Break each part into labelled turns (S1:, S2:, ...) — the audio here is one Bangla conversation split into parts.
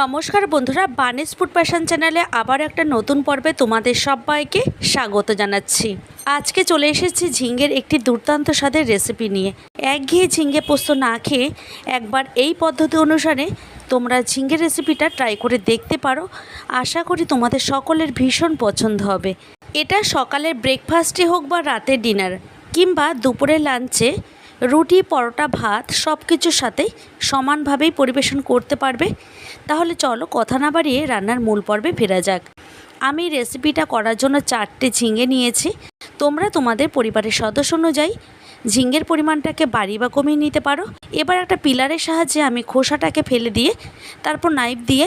S1: নমস্কার বন্ধুরা বানিস ফুড প্যাশন চ্যানেলে আবার একটা নতুন পর্বে তোমাদের সবাইকে স্বাগত জানাচ্ছি। আজকে চলে এসেছি ঝিঙ্গের একটি দুর্দান্ত স্বাদের রেসিপি নিয়ে। একঘেয়ে ঝিঙ্গে পোস্ত না খেয়ে একবার এই পদ্ধতি অনুসারে তোমরা ঝিঙ্গের রেসিপিটা ট্রাই করে দেখতে পারো। আশা করি তোমাদের সকলের ভীষণ পছন্দ হবে। এটা সকালের ব্রেকফাস্টে হোক বা রাতের ডিনার কিংবা দুপুরের লাঞ্চে রুটি, পরোটা, ভাত সব কিছুর সাথেই সমানভাবেই পরিবেশন করতে পারবে। তাহলে চলো কথা না বাড়িয়ে রান্নার মূল পর্বে ফেরা যাক। আমি রেসিপিটা করার জন্য চারটে ঝিঙে নিয়েছি। তোমরা তোমাদের পরিবারের সদস্য অনুযায়ী ঝিঙ্গের পরিমাণটাকে বাড়ি বা কমিয়ে নিতে পারো। এবার একটা পিলারের সাহায্যে আমি খোসাটাকে ফেলে দিয়ে তারপর নাইফ দিয়ে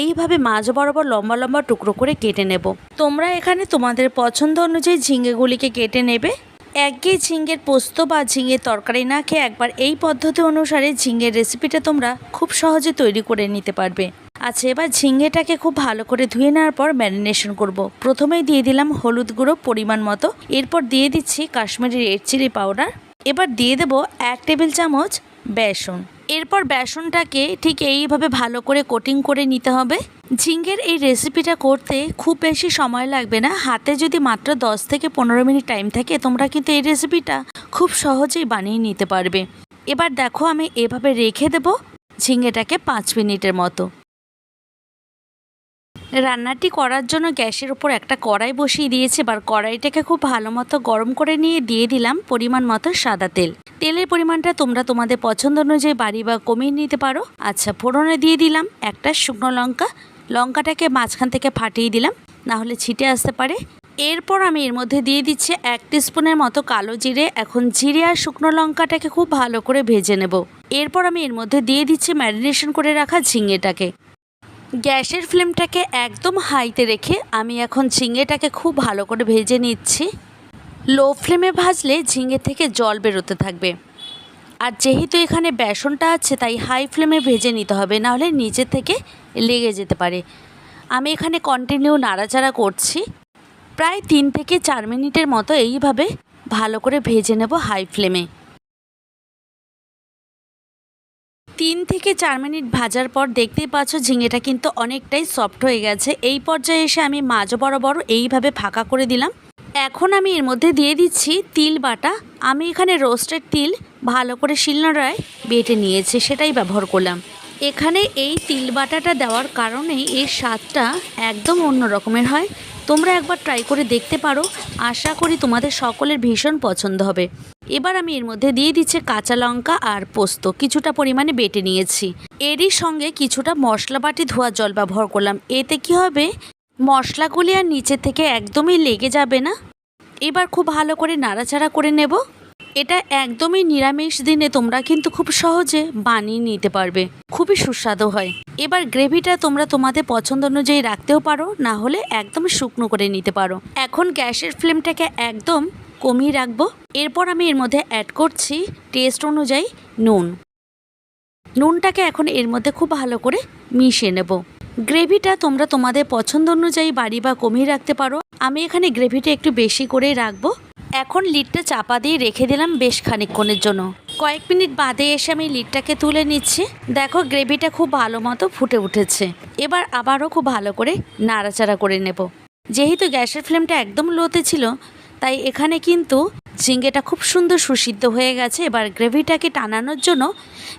S1: এইভাবে মাঝ বরাবর লম্বা লম্বা টুকরো করে কেটে নেব। তোমরা এখানে তোমাদের পছন্দ অনুযায়ী ঝিঙ্গেগুলিকে কেটে নেবে। একঘেয়ে ঝিঙ্গের পোস্ত বা ঝিঙের তরকারি না খেয়ে একবার এই পদ্ধতি অনুসারে ঝিঙ্গের রেসিপিটা তোমরা খুব সহজে তৈরি করে নিতে পারবে। আচ্ছা এবার ঝিঙ্গেটাকে খুব ভালো করে ধুয়ে নেওয়ার পর ম্যারিনেশন করব। প্রথমেই দিয়ে দিলাম হলুদ গুঁড়ো পরিমাণ মতো। এরপর দিয়ে দিচ্ছি কাশ্মীরি রেড চিলি পাউডার এবার দিয়ে দেবো এক টেবিল চামচ বেসন। এরপর বেসনটাকে ঠিক এইভাবে ভালো করে কোটিং করে নিতে হবে। ঝিঙ্গের এই রেসিপিটা করতে খুব বেশি সময় লাগবে না। হাতে যদি মাত্র 10 থেকে পনেরো মিনিট টাইম থাকে, তোমরা কিন্তু এই রেসিপিটা খুব সহজেই বানিয়ে নিতে পারবে। এবার দেখো আমি এভাবে রেখে দেব ঝিঙ্গেটাকে পাঁচ মিনিটের মতো। রান্নাটি করার জন্য গ্যাসের উপর একটা কড়াই বসিয়ে দিয়েছি। এবার কড়াইটাকে খুব ভালো মতো গরম করে নিয়ে দিয়ে দিলাম পরিমাণ মতো সাদা তেল। তেলের পরিমাণটা তোমরা তোমাদের পছন্দ অনুযায়ী বাড়ি বা কমিয়ে নিতে পারো। আচ্ছা ফোড়নে দিয়ে দিলাম একটা শুকনো লঙ্কা। লঙ্কাটাকে মাঝখান থেকে ফাটিয়ে দিলাম না হলে ছিটে আসতে পারে। এরপর আমি এর মধ্যে দিয়ে দিচ্ছি এক স্পুনের মতো কালো জিরে। এখন জিরে আর শুকনো লঙ্কাটাকে খুব ভালো করে ভেজে নেব। এরপর আমি এর মধ্যে দিয়ে দিচ্ছি ম্যারিনেশন করে রাখা ঝিঙেটাকে। গ্যাসের ফ্লেমটাকে একদম হাইতে রেখে আমি এখন ঝিঙেটাকে খুব ভালো করে ভেজে নিচ্ছি। লো ফ্লেমে ভাজলে ঝিঙে থেকে জল বেরোতে থাকবে। আর যেহেতু এখানে বেসনটা আছে, তাই হাই ফ্লেমে ভেজে নিতে হবে, নাহলে নিচে থেকে লেগে যেতে পারে। আমি এখানে কন্টিনিউ নাড়াচাড়া করছি। প্রায় তিন থেকে চার মিনিটের মতো এইভাবে ভালো করে ভেজে নেব হাই ফ্লেমে। তিন থেকে চার মিনিট ভাজার পর দেখতেই পাচ্ছ ঝিঙেটা কিন্তু অনেকটাই সফট হয়ে গেছে। এই পর্যায়ে এসে আমি মাঝ বরাবর এইভাবে ফাঁকা করে দিলাম। এখন আমি এর মধ্যে দিয়ে দিচ্ছি তিল বাটা। আমি এখানে রোস্টেড তিল ভালো করে শিলনোড়ায় বেটে নিয়েছি, সেটাই ব্যবহার করলাম। এখানে এই তিল বাটাটা দেওয়ার কারণেই এর স্বাদটা একদম অন্য রকমের হয়। তোমরা একবার ট্রাই করে দেখতে পারো। আশা করি তোমাদের সকলের ভীষণ পছন্দ হবে। এবার আমি এর মধ্যে দিয়ে দিচ্ছি কাঁচা লঙ্কা আর পোস্ত। কিছুটা পরিমাণে বেটে নিয়েছি। এরই সঙ্গে কিছুটা মশলা বাটি ধোয়া জল ব্যবহার করলাম। এতে কি হবে? মশলাগুলি আর নিচে থেকে একদমই লেগে যাবে না। এবার খুব ভালো করে নাড়াচাড়া করে নেব। এটা একদমই নিরামিষ দিনে তোমরা কিন্তু খুব সহজে বানিয়ে নিতে পারবে। খুবই সুস্বাদু হয়। এবার গ্রেভিটা তোমরা তোমাদের পছন্দ অনুযায়ী রাখতেও পারো, না হলে একদম শুকনো করে নিতে পারো। এখন গ্যাসের ফ্লেমটাকে একদম কমিয়ে রাখব। এরপর আমি এর মধ্যে অ্যাড করছি টেস্ট অনুযায়ী নুন। নুনটাকে এখন এর মধ্যে খুব ভালো করে মিশিয়ে নেব। গ্রেভিটা তোমরা তোমাদের পছন্দ অনুযায়ী বাড়ি বা কমিয়ে রাখতে পারো। আমি এখানে গ্রেভিটা একটু বেশি করেই রাখব। এখন লিডটা চাপা দিয়ে রেখে দিলাম বেশ খানিকক্ষণের জন্য। কয়েক মিনিট বাদে এসে আমি লিডটাকে তুলে নিচ্ছি। দেখো গ্রেভিটা খুব ভালো মতো ফুটে উঠেছে। এবার আবারও খুব ভালো করে নাড়াচাড়া করে নেব। যেহেতু গ্যাসের ফ্লেমটা একদম লোতে ছিল, তাই এখানে কিন্তু ঝিঙ্গেটা খুব সুন্দর সুসিদ্ধ হয়ে গেছে। এবার গ্রেভিটাকে টানানোর জন্য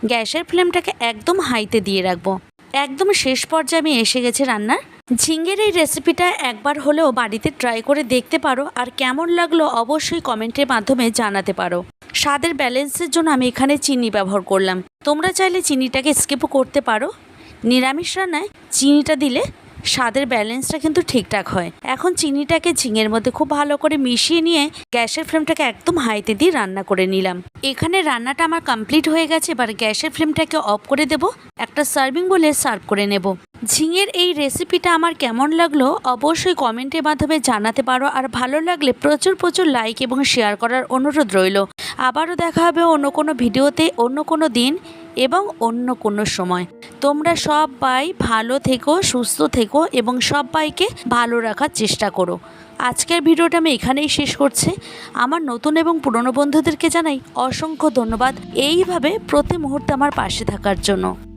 S1: গ্যাসের ফ্লেমটাকে একদম হাইতে দিয়ে রাখব। একদম শেষ পর্যায়ে আমি এসে গেছে রান্নার। ঝিঙ্গের এই রেসিপিটা একবার হলেও বাড়িতে ট্রাই করে দেখতে পারো আর কেমন লাগল অবশ্যই কমেন্টের মাধ্যমে জানাতে পারো। স্বাদের ব্যালেন্সের জন্য আমি এখানে চিনি ব্যবহার করলাম। তোমরা চাইলে চিনিটাকে স্কিপও করতে পারো। নিরামিষ রান্নায় চিনিটা দিলে স্বাদের ব্যালেন্সটা কিন্তু ঠিকঠাক হয়। এখন চিনিটাকে ঝিঙের মধ্যে খুব ভালো করে মিশিয়ে নিয়ে গ্যাসের ফ্লেমটাকে একদম হাইতে দিয়ে রান্না করে নিলাম। এখানে রান্নাটা আমার কমপ্লিট হয়ে গেছে, এবার গ্যাসের ফ্লেমটাকে অফ করে দেব। একটা সার্ভিং বলে সার্ভ করে নেব। ঝিঙের এই রেসিপিটা আমার কেমন লাগল অবশ্যই কমেন্টের মাধ্যমে জানাতে পারো, আর ভালো লাগলে প্রচুর প্রচুর লাইক এবং শেয়ার করার অনুরোধ রইল। আবারও দেখা হবে অন্য কোনো ভিডিওতে অন্য কোনো দিন। এবং অন্য কোনো সময়। তোমরা সবাই ভালো থেকো, সুস্থ থেকো এবং সবাইকে ভালো রাখার চেষ্টা করো। আজকের ভিডিওটা আমি এখানেই শেষ করছি। আমার নতুন এবং পুরনো বন্ধুদেরকে জানাই অসংখ্য ধন্যবাদ। এইভাবে প্রতি মুহূর্তে আমার পাশে থাকার জন্য।